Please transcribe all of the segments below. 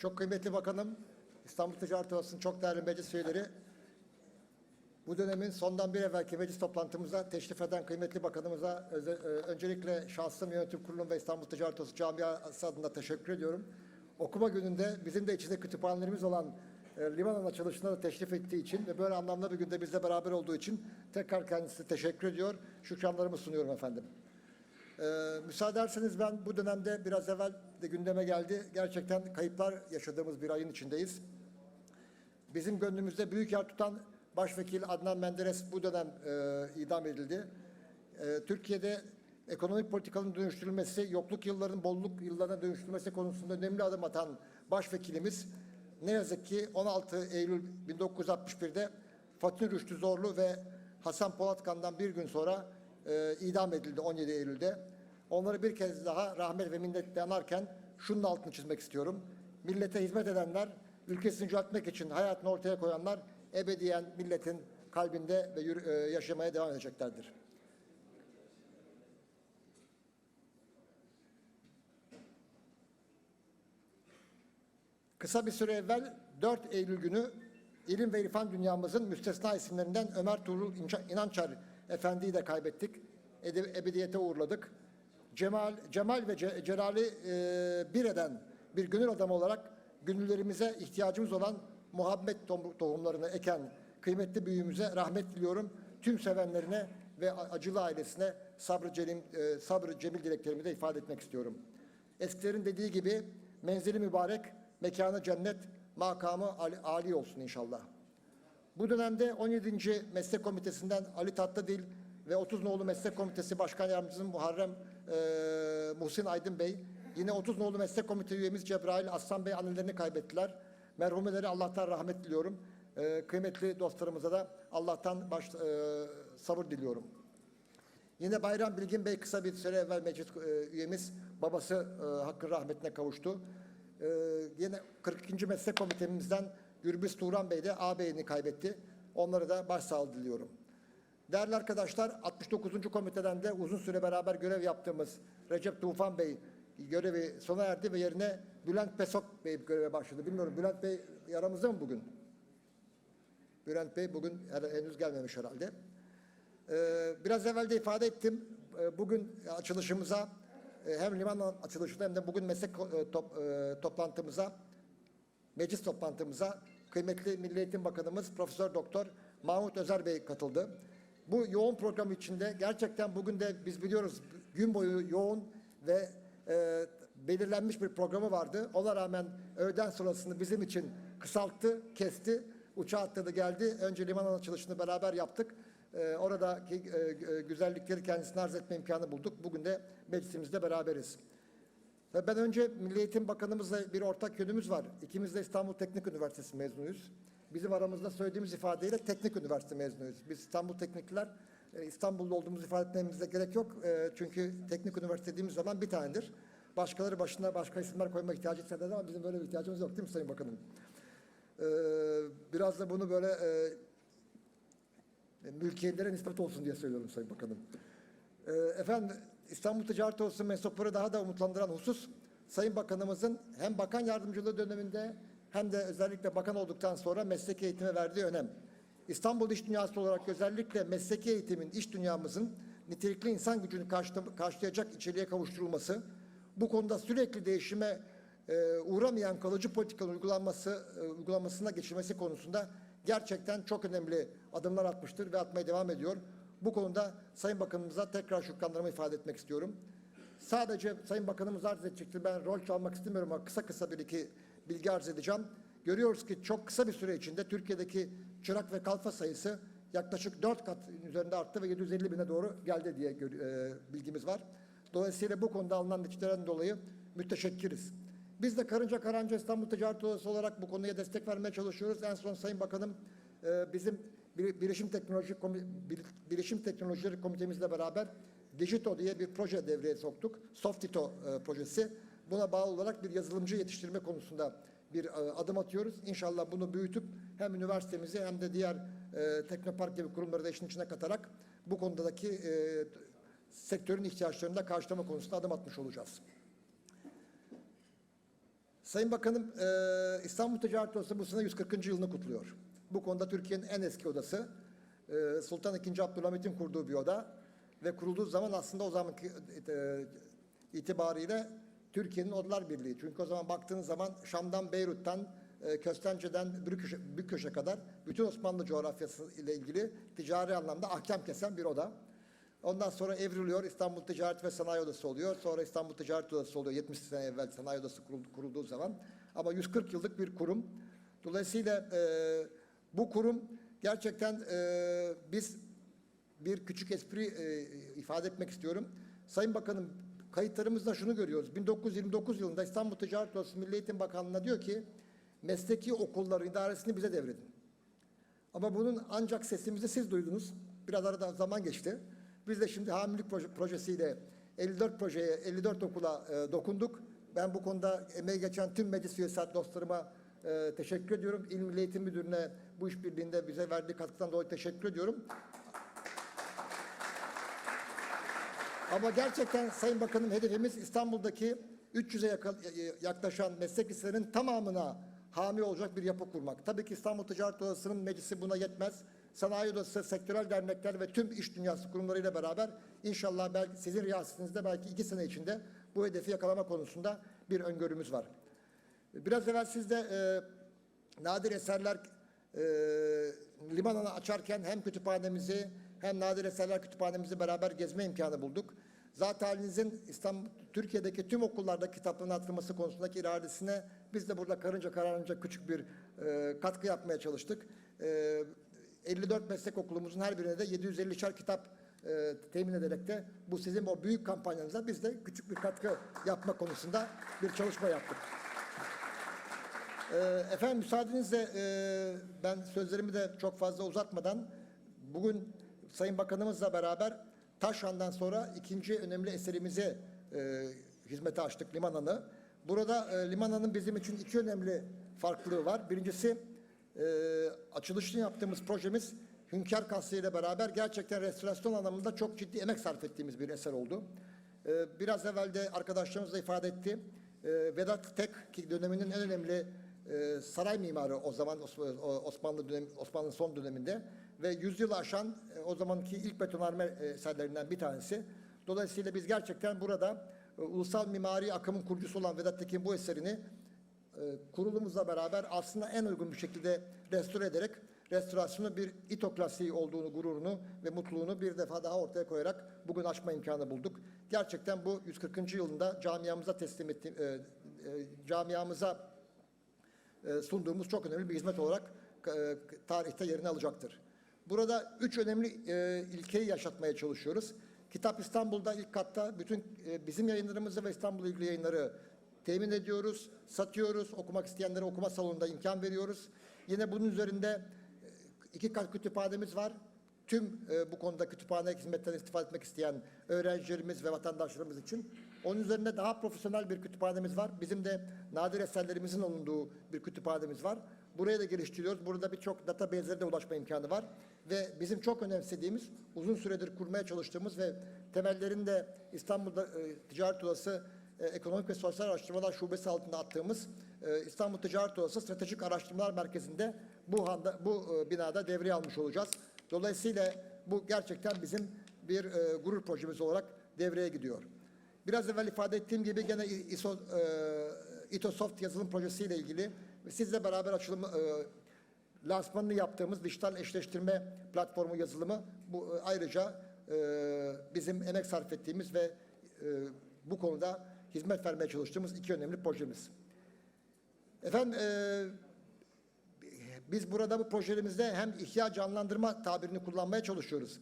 Çok kıymetli bakanım, İstanbul Ticaret Odası'nın çok değerli meclis üyeleri, bu dönemin sondan bir evvelki meclis toplantımıza teşrif eden kıymetli bakanımıza e, öncelikle şahsım yönetim kurulum ve İstanbul Ticaret Odası camiası adına teşekkür ediyorum. Okuma gününde bizim de içinde kütüphanelerimiz olan e, liman açılışına da teşrif ettiği için ve böyle anlamlı bir günde bizle beraber olduğu için tekrar kendisine teşekkür ediyor. Şükranlarımı sunuyorum efendim. Ee, müsaade ederseniz ben bu dönemde biraz evvel de gündeme geldi. Gerçekten kayıplar yaşadığımız bir ayın içindeyiz. Bizim gönlümüzde büyük yer tutan Başvekil Adnan Menderes bu dönem e, idam edildi. E, Türkiye'de ekonomik politikanın dönüştürülmesi, yokluk yıllarının bolluk yıllarına dönüştürülmesi konusunda önemli adım atan Başvekilimiz ne yazık ki 16 Eylül 1961'de Fatih Rüştü Zorlu ve Hasan Polatkan'dan bir gün sonra e, idam edildi 17 Eylül'de. Onları bir kez daha rahmet ve minnetle anarken şunun altını çizmek istiyorum. Millete hizmet edenler, ülkesini yüceltmek için hayatını ortaya koyanlar ebediyen milletin kalbinde ve e, yaşamaya devam edeceklerdir. Kısa bir süre evvel 4 Eylül günü ilim ve irfan dünyamızın müstesna isimlerinden Ömer Tuğrul İnançar Efendi'yi de kaybettik. Ebediyete uğurladık. Cemal, Cemal ve Ce- Celal'i e, bir eden bir gönül adamı olarak gönüllerimize ihtiyacımız olan muhabbet tohum- tohumlarını eken kıymetli büyüğümüze rahmet diliyorum. Tüm sevenlerine ve acılı ailesine sabrı, celim, e, sabrı cemil dileklerimi de ifade etmek istiyorum. Eskilerin dediği gibi menzili mübarek, mekanı cennet, makamı âli olsun inşallah. Bu dönemde 17. Meslek Komitesi'nden Ali Tatlıdil ve 30 Nolu Meslek Komitesi Başkan Yardımcısı Muharrem e, Muhsin Aydın Bey, yine 30 Nolu Meslek Komite üyemiz Cebrail Aslan Bey annelerini kaybettiler. Merhumelere Allah'tan rahmet diliyorum. E, kıymetli dostlarımıza da Allah'tan baş, e, sabır diliyorum. Yine Bayram Bilgin Bey kısa bir süre evvel meclis e, üyemiz babası e, hakkın rahmetine kavuştu. E, yine 42. Meslek Komitemizden Gürbüz Turan Bey de ağabeyini kaybetti. Onlara da başsağlığı diliyorum. Değerli arkadaşlar 69. komiteden de uzun süre beraber görev yaptığımız Recep Tufan Bey görevi sona erdi ve yerine Bülent Pesok Bey göreve başladı. Bilmiyorum Bülent Bey aramızda mı bugün? Bülent Bey bugün henüz gelmemiş herhalde. Ee, biraz evvel de ifade ettim. Ee, Bugün açılışımıza e, hem liman açılışında hem de bugün meslek e, e, toplantımıza, meclis toplantımıza kıymetli Milli Eğitim Bakanımız Profesör Doktor Mahmut Özer Bey katıldı. Bu yoğun program içinde gerçekten bugün de biz biliyoruz gün boyu yoğun ve e, belirlenmiş bir programı vardı. Ona rağmen öğleden sonrasını bizim için kısalttı, kesti. Uçağa atladı geldi. Önce liman açılışını beraber yaptık. Ee, oradaki e, e, güzellikleri kendisine arz etme imkanı bulduk. Bugün de meclisimizde beraberiz. Ben önce Milli Eğitim Bakanımızla bir ortak yönümüz var. İkimiz de İstanbul Teknik Üniversitesi mezunuyuz. Bizim aramızda söylediğimiz ifadeyle Teknik Üniversite mezunuyuz. Biz İstanbul Teknikliler e, İstanbul'da olduğumuzu ifade etmemize gerek yok. E, Çünkü Teknik Üniversite dediğimiz zaman bir tanedir. Başkaları başına başka isimler koymak ihtiyacı hisseder ama bizim böyle bir ihtiyacımız yok değil mi Sayın Bakanım? E, Biraz da bunu böyle e, e, mülkiyelere nispet olsun diye söylüyorum Sayın Bakanım. Ee, efendim İstanbul Ticaret Odası mensupları daha da umutlandıran husus Sayın Bakanımızın hem bakan yardımcılığı döneminde hem de özellikle bakan olduktan sonra mesleki eğitime verdiği önem. İstanbul İş Dünyası olarak özellikle mesleki eğitimin iş dünyamızın nitelikli insan gücünü karşıla- karşılayacak içeriğe kavuşturulması, bu konuda sürekli değişime e, uğramayan kalıcı politikanın uygulanması e, uygulamasına geçilmesi konusunda gerçekten çok önemli adımlar atmıştır ve atmaya devam ediyor. Bu konuda Sayın Bakanımıza tekrar şükranlarımı ifade etmek istiyorum. Sadece Sayın Bakanımız arz edecektir. Ben rol çalmak istemiyorum ama kısa kısa bir iki bilgi arz edeceğim. Görüyoruz ki çok kısa bir süre içinde Türkiye'deki çırak ve kalfa sayısı yaklaşık dört kat üzerinde arttı ve 750 bine doğru geldi diye e, bilgimiz var. Dolayısıyla bu konuda alınan neticelerden dolayı müteşekkiriz. Biz de Karınca Karanca İstanbul Ticaret Odası olarak bu konuya destek vermeye çalışıyoruz. En son Sayın Bakanım e, bizim bir- Bilişim Teknoloji Bilişim Teknolojileri Komitemizle beraber Digito diye bir proje devreye soktuk. Softito e, projesi. Buna bağlı olarak bir yazılımcı yetiştirme konusunda bir e, adım atıyoruz. İnşallah bunu büyütüp hem üniversitemizi hem de diğer e, teknopark gibi kurumları da işin içine katarak bu konudaki e, sektörün ihtiyaçlarını da karşılama konusunda adım atmış olacağız. Sayın Bakanım, İstanbul Ticaret Odası bu sene 140. yılını kutluyor. Bu konuda Türkiye'nin en eski odası. Sultan II. Abdülhamit'in kurduğu bir oda ve kurulduğu zaman aslında o zamanki e, itibariyle Türkiye'nin Odalar Birliği. Çünkü o zaman baktığınız zaman Şam'dan, Beyrut'tan, e, Köstence'den Bükköşe, kadar bütün Osmanlı coğrafyası ile ilgili ticari anlamda ahkam kesen bir oda. Ondan sonra evriliyor. İstanbul Ticaret ve Sanayi Odası oluyor. Sonra İstanbul Ticaret Odası oluyor. 70 sene evvel Sanayi Odası kuruldu- kurulduğu zaman. Ama 140 yıllık bir kurum. Dolayısıyla e, bu kurum gerçekten e, biz bir küçük espri e, ifade etmek istiyorum. Sayın Bakanım kayıtlarımızda şunu görüyoruz. 1929 yılında İstanbul Ticaret Odası Milli Eğitim Bakanlığı'na diyor ki mesleki okulların idaresini bize devredin. Ama bunun ancak sesimizi siz duydunuz. Biraz arada zaman geçti. Biz de şimdi hamilelik proje- projesiyle 54 projeye, 54 okula e, dokunduk. Ben bu konuda emeği geçen tüm meclis üyesi dostlarıma e, teşekkür ediyorum. İl Milli Eğitim Müdürü'ne bu işbirliğinde bize verdiği katkıdan dolayı teşekkür ediyorum. Ama gerçekten Sayın Bakanım hedefimiz İstanbul'daki 300'e yaka- yaklaşan meslek liselerinin tamamına hami olacak bir yapı kurmak. Tabii ki İstanbul Ticaret Odası'nın meclisi buna yetmez. Sanayi Odası, sektörel dernekler ve tüm iş dünyası kurumlarıyla beraber inşallah belki sizin riyasetinizde belki iki sene içinde bu hedefi yakalama konusunda bir öngörümüz var. Biraz evvel siz de e, nadir eserler e, limanını açarken hem kütüphanemizi hem nadir eserler kütüphanemizi beraber gezme imkanı bulduk. Zat halinizin İstanbul, Türkiye'deki tüm okullarda kitapların atılması konusundaki iradesine biz de burada karınca kararınca küçük bir e, katkı yapmaya çalıştık. E, 54 meslek okulumuzun her birine de 750'şer kitap e, temin ederek de bu sizin o büyük kampanyanıza biz de küçük bir katkı yapma konusunda bir çalışma yaptık. Ee, Efendim müsaadenizle e, ben sözlerimi de çok fazla uzatmadan bugün Sayın Bakanımızla beraber Taşhan'dan sonra ikinci önemli eserimizi e, hizmete açtık Limanan'ı. Burada e, Limanan'ın bizim için iki önemli farklılığı var. Birincisi e, açılışını yaptığımız projemiz Hünkar Kasrı ile beraber gerçekten restorasyon anlamında çok ciddi emek sarf ettiğimiz bir eser oldu. E, biraz evvel de arkadaşlarımız da ifade etti. E, Vedat Tek ki döneminin en önemli e, saray mimarı o zaman Osmanlı dönem Osmanlı'nın son döneminde ve yüzyılı aşan e, o zamanki ilk betonarme e, eserlerinden bir tanesi. Dolayısıyla biz gerçekten burada ulusal mimari akımın kurucusu olan Vedat Tekin bu eserini kurulumuzla beraber aslında en uygun bir şekilde restore ederek restorasyonu bir İTO klasiği olduğunu, gururunu ve mutluluğunu bir defa daha ortaya koyarak bugün açma imkanı bulduk. Gerçekten bu 140. yılında camiamıza teslim ettiğim, e, e, camiamıza sunduğumuz çok önemli bir hizmet olarak e, tarihte yerini alacaktır. Burada üç önemli e, ilkeyi yaşatmaya çalışıyoruz. Kitap İstanbul'da ilk katta bütün e, bizim yayınlarımızı ve İstanbul ilgili yayınları temin ediyoruz, satıyoruz. Okumak isteyenlere okuma salonunda imkan veriyoruz. Yine bunun üzerinde e, iki kat kütüphanemiz var. Tüm e, bu konuda kütüphane hizmetten istifade etmek isteyen öğrencilerimiz ve vatandaşlarımız için. Onun üzerinde daha profesyonel bir kütüphanemiz var. Bizim de nadir eserlerimizin olunduğu bir kütüphanemiz var. Buraya da geliştiriyoruz. Burada birçok database'lere de ulaşma imkanı var. Ve bizim çok önemsediğimiz, uzun süredir kurmaya çalıştığımız ve temellerini de İstanbul'da e, Ticaret Odası e, Ekonomik ve Sosyal Araştırmalar Şubesi altında attığımız e, İstanbul Ticaret Odası Stratejik Araştırmalar Merkezi'nde bu, handa, bu e, binada devreye almış olacağız. Dolayısıyla bu gerçekten bizim bir e, gurur projemiz olarak devreye gidiyor. Biraz evvel ifade ettiğim gibi gene ISO, e, İTOSoft yazılım projesiyle ilgili sizle beraber açılımı e, lansmanını yaptığımız dijital eşleştirme platformu yazılımı bu e, ayrıca e, bizim emek sarf ettiğimiz ve e, bu konuda hizmet vermeye çalıştığımız iki önemli projemiz. Efendim e, biz burada bu projelerimizde hem ihya canlandırma tabirini kullanmaya çalışıyoruz.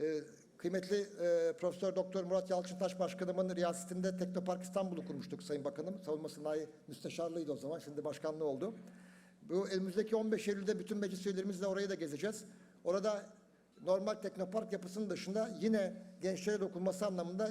Ee, kıymetli e, Profesör Doktor Murat Yalçıntaş Başkanımın riyasetinde Teknopark İstanbul'u kurmuştuk Sayın Bakanım. Savunma Sanayi Müsteşarlığıydı o zaman, şimdi başkanlığı oldu. Bu önümüzdeki 15 Eylül'de bütün meclis üyelerimizle orayı da gezeceğiz. Orada normal Teknopark yapısının dışında yine gençlere dokunması anlamında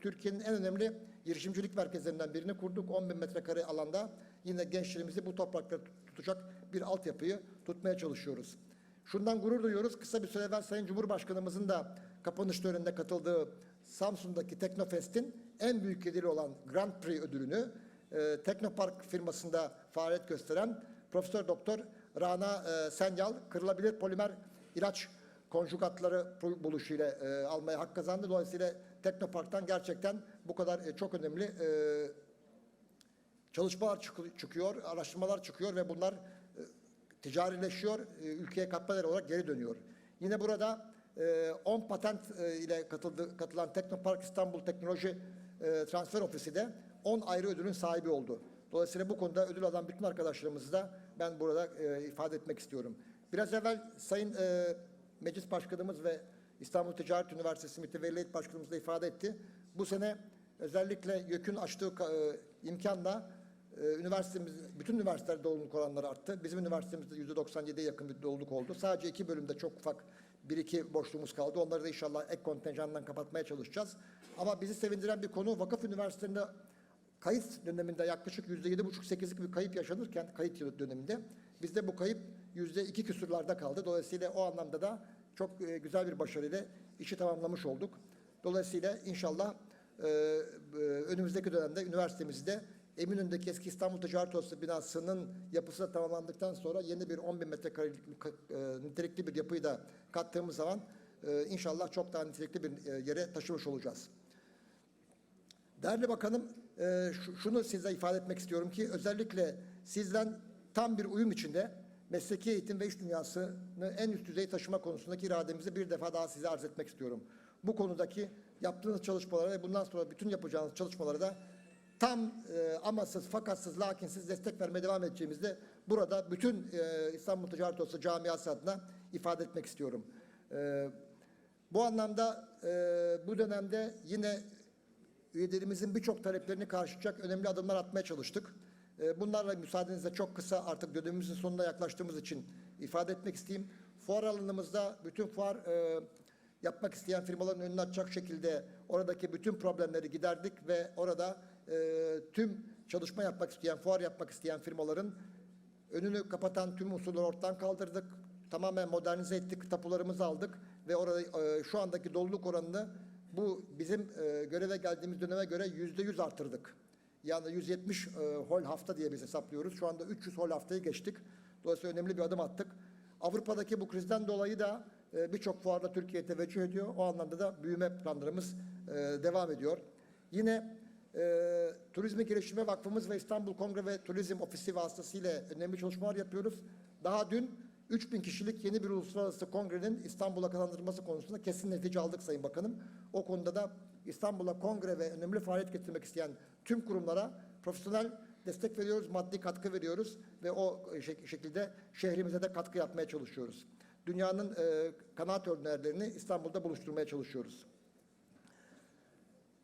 Türkiye'nin en önemli girişimcilik merkezlerinden birini kurduk. 10 bin metrekare alanda yine gençlerimizi bu topraklarda tutacak bir altyapıyı tutmaya çalışıyoruz. Şundan gurur duyuyoruz. Kısa bir süre evvel Sayın Cumhurbaşkanımızın da kapanış töreninde katıldığı Samsun'daki Teknofest'in en büyük ödülü olan Grand Prix ödülünü e, Teknopark firmasında faaliyet gösteren Profesör Doktor Rana e, Senyal kırılabilir polimer ilaç konjugatları bu- buluşuyla e, almaya hak kazandı. Dolayısıyla Teknopark'tan gerçekten bu kadar e, çok önemli e, çalışmalar çıkı- çıkıyor, araştırmalar çıkıyor ve bunlar e, ticarileşiyor, e, ülkeye katma olarak geri dönüyor. Yine burada 10 patent e, ile katıldı, katılan Teknopark İstanbul Teknoloji e, Transfer Ofisi de 10 ayrı ödülün sahibi oldu. Dolayısıyla bu konuda ödül alan bütün arkadaşlarımızı da ben burada e, ifade etmek istiyorum. Biraz evvel Sayın Meclis Başkanımız ve İstanbul Ticaret Üniversitesi Mütevelli Başkanımız da ifade etti. Bu sene özellikle YÖK'ün açtığı ka- imkanla ee, üniversitemiz, bütün üniversitelerde doluluk oranları arttı. Bizim üniversitemizde yüzde 97'ye yakın bir doluluk oldu. Sadece iki bölümde çok ufak bir iki boşluğumuz kaldı. Onları da inşallah ek kontenjandan kapatmaya çalışacağız. Ama bizi sevindiren bir konu vakıf üniversitelerinde kayıt döneminde yaklaşık yüzde yedi buçuk sekizlik bir kayıp yaşanırken kayıt yılı döneminde bizde bu kayıp yüzde iki küsurlarda kaldı. Dolayısıyla o anlamda da çok e, güzel bir başarıyla işi tamamlamış olduk. Dolayısıyla inşallah e, e, önümüzdeki dönemde üniversitemizde Eminönü'ndeki eski İstanbul Ticaret Odası binasının yapısı da tamamlandıktan sonra yeni bir 10 bin metrekarelik e, nitelikli bir yapıyı da kattığımız zaman e, inşallah çok daha nitelikli bir e, yere taşımış olacağız. Değerli Bakanım, şu- şunu size ifade etmek istiyorum ki özellikle sizden tam bir uyum içinde mesleki eğitim ve iş dünyasını en üst düzey taşıma konusundaki irademizi bir defa daha size arz etmek istiyorum. Bu konudaki yaptığınız çalışmalara ve bundan sonra bütün yapacağınız çalışmalara da tam e, amasız, fakatsız, lakinsiz destek vermeye devam edeceğimizde burada bütün e, İstanbul Ticaret Odası camiası adına ifade etmek istiyorum. E, bu anlamda e, bu dönemde yine üyelerimizin birçok taleplerini karşılayacak önemli adımlar atmaya çalıştık. E, Bunlarla müsaadenizle çok kısa artık dönemimizin sonuna yaklaştığımız için ifade etmek isteyeyim. Fuar alanımızda bütün fuar e, yapmak isteyen firmaların önünü açacak şekilde oradaki bütün problemleri giderdik ve orada e, tüm çalışma yapmak isteyen, fuar yapmak isteyen firmaların önünü kapatan tüm unsurları ortadan kaldırdık. Tamamen modernize ettik, tapularımızı aldık ve orada e, şu andaki doluluk oranını bu bizim e, göreve geldiğimiz döneme göre yüzde yüz artırdık. Yani 170 e, hol hafta diye biz hesaplıyoruz. Şu anda 300 hol haftayı geçtik. Dolayısıyla önemli bir adım attık. Avrupa'daki bu krizden dolayı da e, birçok fuarda Türkiye teveccüh ediyor. O anlamda da büyüme planlarımız e, devam ediyor. Yine e, Turizmi Geliştirme Vakfımız ve İstanbul Kongre ve Turizm Ofisi vasıtasıyla önemli çalışmalar yapıyoruz. Daha dün 3000 kişilik yeni bir uluslararası kongrenin İstanbul'a kazandırılması konusunda kesin netice aldık Sayın Bakanım. O konuda da İstanbul'a kongre ve önemli faaliyet getirmek isteyen tüm kurumlara profesyonel destek veriyoruz, maddi katkı veriyoruz ve o şek- şekilde şehrimize de katkı yapmaya çalışıyoruz. Dünyanın e, kanaat önderlerini İstanbul'da buluşturmaya çalışıyoruz.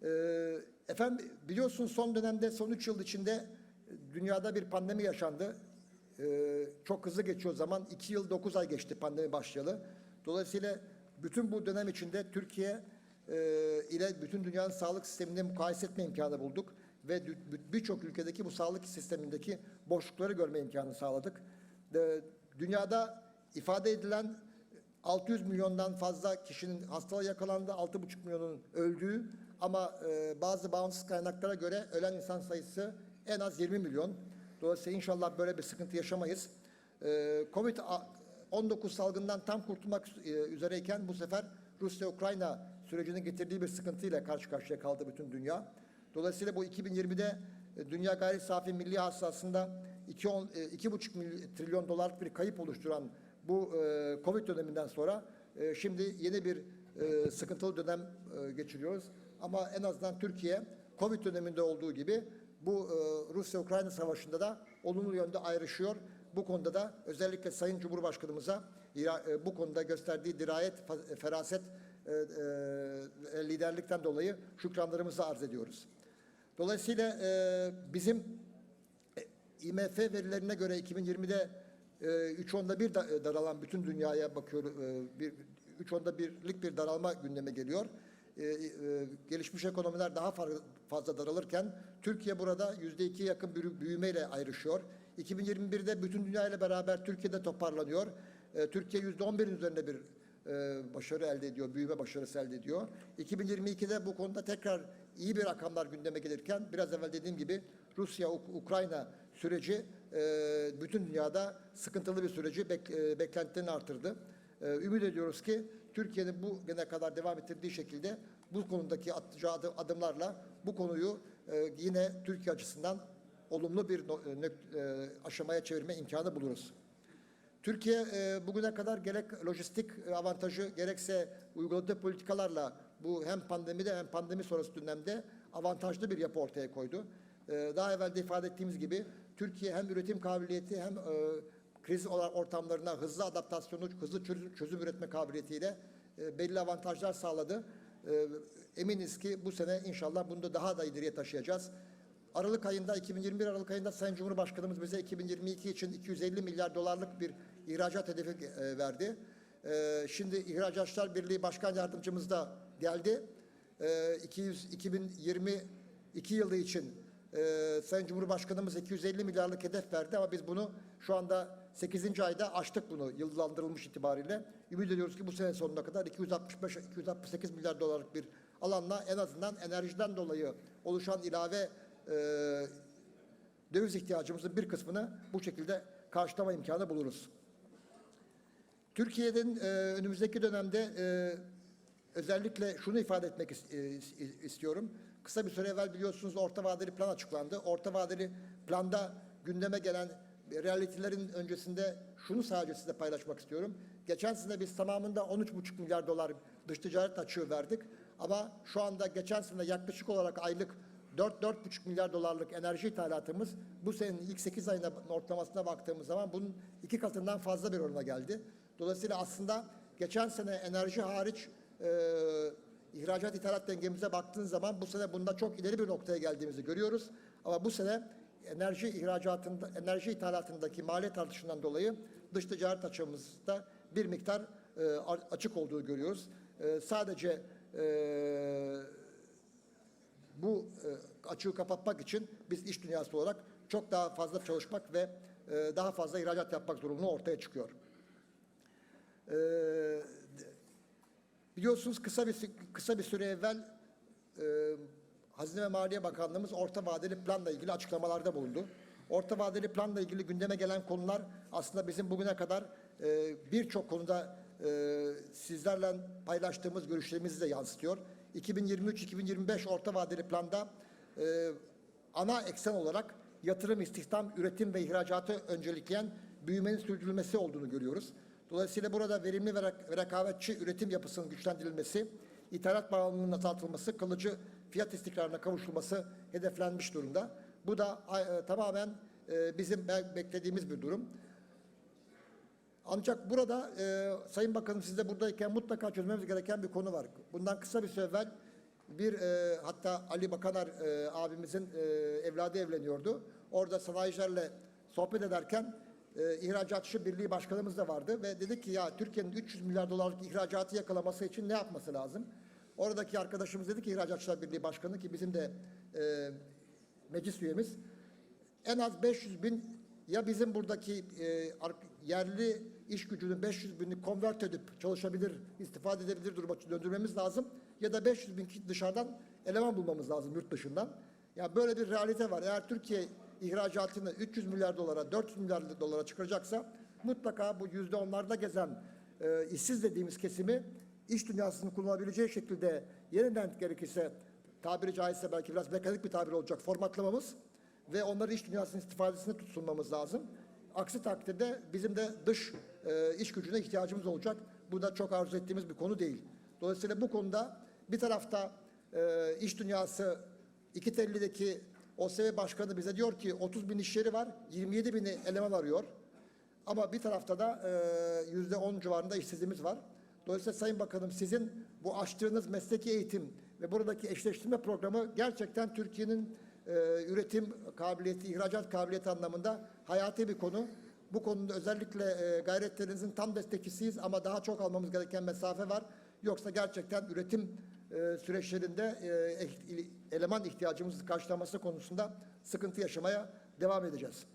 Ee, efendim biliyorsunuz son dönemde son üç yıl içinde dünyada bir pandemi yaşandı. Ee, çok hızlı geçiyor zaman. iki yıl dokuz ay geçti pandemi başlayalı. Dolayısıyla bütün bu dönem içinde Türkiye e, ile bütün dünyanın sağlık sistemini mukayese etme imkanı bulduk. Ve birçok ülkedeki bu sağlık sistemindeki boşlukları görme imkanı sağladık. Ee, dünyada ifade edilen 600 milyondan fazla kişinin hastalığa yakalandı, 6,5 milyonun öldüğü ama e, bazı bağımsız kaynaklara göre ölen insan sayısı en az 20 milyon. Dolayısıyla inşallah böyle bir sıkıntı yaşamayız. E, Covid-19 salgından tam kurtulmak e, üzereyken bu sefer Rusya-Ukrayna sürecinin getirdiği bir sıkıntıyla karşı karşıya kaldı bütün dünya. Dolayısıyla bu 2020'de e, dünya gayri safi milli hasılasında 2,5 milyon- trilyon dolarlık bir kayıp oluşturan bu e, Covid döneminden sonra e, şimdi yeni bir e, sıkıntılı dönem e, geçiriyoruz. Ama en azından Türkiye Covid döneminde olduğu gibi bu e, Rusya-Ukrayna savaşında da olumlu yönde ayrışıyor. Bu konuda da özellikle Sayın Cumhurbaşkanımıza e, bu konuda gösterdiği dirayet, fa- feraset, e, e, liderlikten dolayı şükranlarımızı arz ediyoruz. Dolayısıyla e, bizim IMF verilerine göre 2020'de e, üç onda bir da- e, daralan bütün dünyaya bakıyor. E, bir, üç onda birlik bir daralma gündeme geliyor. E, e, gelişmiş ekonomiler daha fazla daralırken Türkiye burada yüzde iki yakın büyü- büyümeyle ayrışıyor. 2021'de bütün dünya ile beraber Türkiye'de toparlanıyor. E, Türkiye yüzde on üzerinde bir e, başarı elde ediyor, büyüme başarısı elde ediyor. 2022'de bu konuda tekrar iyi bir rakamlar gündeme gelirken biraz evvel dediğim gibi Rusya-Ukrayna süreci e, bütün dünyada sıkıntılı bir süreci bek- e, beklentilerini artırdı. E, ümit ediyoruz ki Türkiye'nin bu güne kadar devam ettirdiği şekilde bu konudaki atacağı adı- adımlarla bu konuyu e, yine Türkiye açısından olumlu bir e, e, aşamaya çevirme imkanı buluruz. Türkiye bugüne kadar gerek lojistik avantajı gerekse uyguladığı politikalarla bu hem pandemide hem pandemi sonrası dönemde avantajlı bir yapı ortaya koydu. Daha evvel de ifade ettiğimiz gibi Türkiye hem üretim kabiliyeti hem kriz ortamlarına hızlı adaptasyonu, hızlı çözüm, çözüm üretme kabiliyetiyle e, belli avantajlar sağladı. E, eminiz ki bu sene inşallah bunu da daha da ileriye taşıyacağız. Aralık ayında 2021 Aralık ayında Sayın Cumhurbaşkanımız bize 2022 için 250 milyar dolarlık bir ihracat hedefi e, verdi. E, şimdi İhracatçılar Birliği Başkan Yardımcımız da geldi. E, 200 2022 yılı için e, Sayın Cumhurbaşkanımız 250 milyarlık hedef verdi ama biz bunu şu anda 8. ayda aştık bunu yıllandırılmış itibariyle. Ümit ediyoruz ki bu sene sonuna kadar 265-268 milyar dolarlık bir alanla en azından enerjiden dolayı oluşan ilave e, döviz ihtiyacımızın bir kısmını bu şekilde karşılama imkanı buluruz. Türkiye'nin e, önümüzdeki dönemde e, özellikle şunu ifade etmek e, is- istiyorum. Kısa bir süre evvel biliyorsunuz orta vadeli plan açıklandı. Orta vadeli planda gündeme gelen realitilerin öncesinde şunu sadece size paylaşmak istiyorum. Geçen sene biz tamamında 13,5 milyar dolar dış ticaret açığı verdik. Ama şu anda geçen sene yaklaşık olarak aylık 4-4,5 milyar dolarlık enerji ithalatımız bu senenin ilk 8 ayına ortalamasına baktığımız zaman bunun iki katından fazla bir orana geldi. Dolayısıyla aslında geçen sene enerji hariç e, ihracat ithalat dengemize baktığın zaman bu sene bunda çok ileri bir noktaya geldiğimizi görüyoruz. Ama bu sene enerji ihracatında, enerji ithalatındaki maliyet artışından dolayı dış ticaret açığımızda bir miktar e, açık olduğu görüyoruz. E, sadece e, bu e, açığı kapatmak için biz iş dünyası olarak çok daha fazla çalışmak ve e, daha fazla ihracat yapmak zorunluluğu ortaya çıkıyor. E, biliyorsunuz kısa bir kısa bir süre evvel e, Hazine ve Maliye Bakanlığımız orta vadeli planla ilgili açıklamalarda bulundu. Orta vadeli planla ilgili gündeme gelen konular aslında bizim bugüne kadar e, birçok konuda e, sizlerle paylaştığımız görüşlerimizi de yansıtıyor. 2023-2025 orta vadeli planda e, ana eksen olarak yatırım, istihdam, üretim ve ihracatı öncelikleyen büyümenin sürdürülmesi olduğunu görüyoruz. Dolayısıyla burada verimli ve rekabetçi üretim yapısının güçlendirilmesi, ithalat bağımlılığının azaltılması, kalıcı fiyat istikrarına kavuşulması hedeflenmiş durumda. Bu da e, tamamen e, bizim be- beklediğimiz bir durum. Ancak burada e, Sayın Bakanım siz de buradayken mutlaka çözmemiz gereken bir konu var. Bundan kısa bir süre evvel bir e, hatta Ali Bakanar e, abimizin e, evladı evleniyordu. Orada sanayicilerle sohbet ederken e, ihracatçı birliği başkanımız da vardı ve dedik ki ya Türkiye'nin 300 milyar dolarlık ihracatı yakalaması için ne yapması lazım? Oradaki arkadaşımız dedi ki ihracatçılar birliği başkanı ki bizim de e, meclis üyemiz en az 500 bin ya bizim buradaki e, yerli iş gücünün 500 binini konvert edip çalışabilir, istifade edebilir duruma döndürmemiz lazım. Ya da 500 bin dışarıdan eleman bulmamız lazım yurt dışından. Ya böyle bir realite var. Eğer Türkiye ihracatını 300 milyar dolara, 400 milyar dolara çıkaracaksa mutlaka bu yüzde onlarda gezen e, işsiz dediğimiz kesimi iş dünyasının kullanabileceği şekilde yeniden gerekirse tabiri caizse belki biraz mekanik bir tabir olacak formatlamamız ve onları iş dünyasının istifadesine tutsunmamız lazım. Aksi takdirde bizim de dış e, iş gücüne ihtiyacımız olacak. Bu da çok arzu ettiğimiz bir konu değil. Dolayısıyla bu konuda bir tarafta e, iş dünyası iki tellideki OSV Başkanı bize diyor ki 30 bin iş yeri var, 27 bini eleman arıyor. Ama bir tarafta da e, yüzde on civarında işsizliğimiz var. Dolayısıyla Sayın Bakanım sizin bu açtığınız mesleki eğitim ve buradaki eşleştirme programı gerçekten Türkiye'nin e, üretim kabiliyeti, ihracat kabiliyeti anlamında hayati bir konu. Bu konuda özellikle e, gayretlerinizin tam destekçisiyiz ama daha çok almamız gereken mesafe var. Yoksa gerçekten üretim e, süreçlerinde e, eleman ihtiyacımızı karşılaması konusunda sıkıntı yaşamaya devam edeceğiz.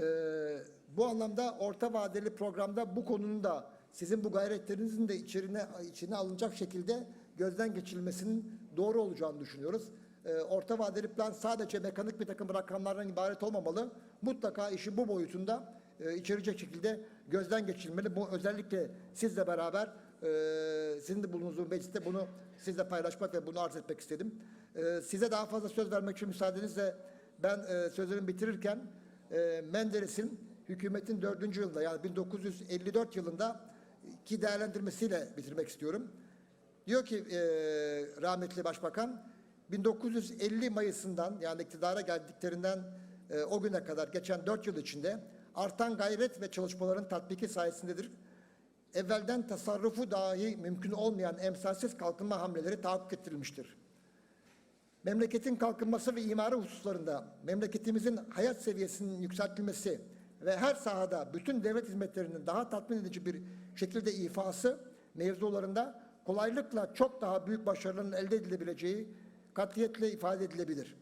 Ee, bu anlamda orta vadeli programda bu konunun da sizin bu gayretlerinizin de içerine içine alınacak şekilde gözden geçirilmesinin doğru olacağını düşünüyoruz. Ee, orta vadeli plan sadece mekanik bir takım rakamlardan ibaret olmamalı. Mutlaka işi bu boyutunda e, içerecek şekilde gözden geçirilmeli. Bu özellikle sizle beraber e, sizin de bulunduğunuz mecliste bunu sizle paylaşmak ve bunu arz etmek istedim. E, size daha fazla söz vermek için müsaadenizle ben e, sözlerimi bitirirken e, Menderes'in hükümetin dördüncü yılında yani 1954 yılında ki değerlendirmesiyle bitirmek istiyorum. Diyor ki e, rahmetli başbakan 1950 Mayıs'ından yani iktidara geldiklerinden e, o güne kadar geçen dört yıl içinde artan gayret ve çalışmaların tatbiki sayesindedir. Evvelden tasarrufu dahi mümkün olmayan emsalsiz kalkınma hamleleri tahakkuk ettirilmiştir. Memleketin kalkınması ve imarı hususlarında memleketimizin hayat seviyesinin yükseltilmesi ve her sahada bütün devlet hizmetlerinin daha tatmin edici bir şekilde ifası mevzularında kolaylıkla çok daha büyük başarıların elde edilebileceği katiyetle ifade edilebilir.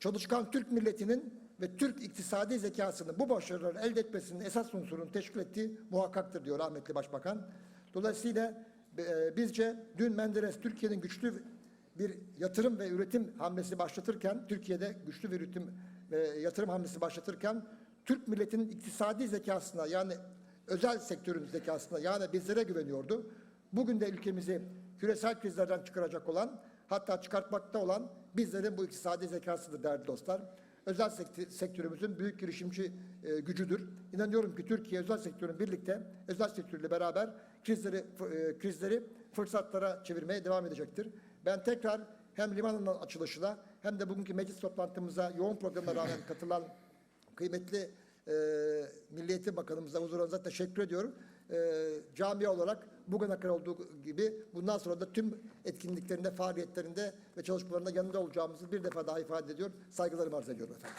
Çalışkan Türk milletinin ve Türk iktisadi zekasının bu başarıları elde etmesinin esas unsurunu teşkil ettiği muhakkaktır diyor rahmetli başbakan. Dolayısıyla e, bizce dün Menderes Türkiye'nin güçlü bir yatırım ve üretim hamlesi başlatırken, Türkiye'de güçlü bir üretim ve yatırım hamlesi başlatırken, Türk milletinin iktisadi zekasına yani özel sektörün zekasına yani bizlere güveniyordu. Bugün de ülkemizi küresel krizlerden çıkaracak olan, hatta çıkartmakta olan bizlerin bu iktisadi zekasıdır değerli dostlar. Özel sektör, sektörümüzün büyük girişimci e, gücüdür. İnanıyorum ki Türkiye özel sektörün birlikte, özel sektörle beraber krizleri, e, krizleri fırsatlara çevirmeye devam edecektir. Ben tekrar hem limanın açılışına hem de bugünkü meclis toplantımıza yoğun programına rağmen katılan kıymetli e, Milli Eğitim Bakanımıza huzurunuza teşekkür ediyorum. E, camia olarak bugüne kadar olduğu gibi bundan sonra da tüm etkinliklerinde, faaliyetlerinde ve çalışmalarında yanında olacağımızı bir defa daha ifade ediyor. Saygılarımı arz ediyorum efendim.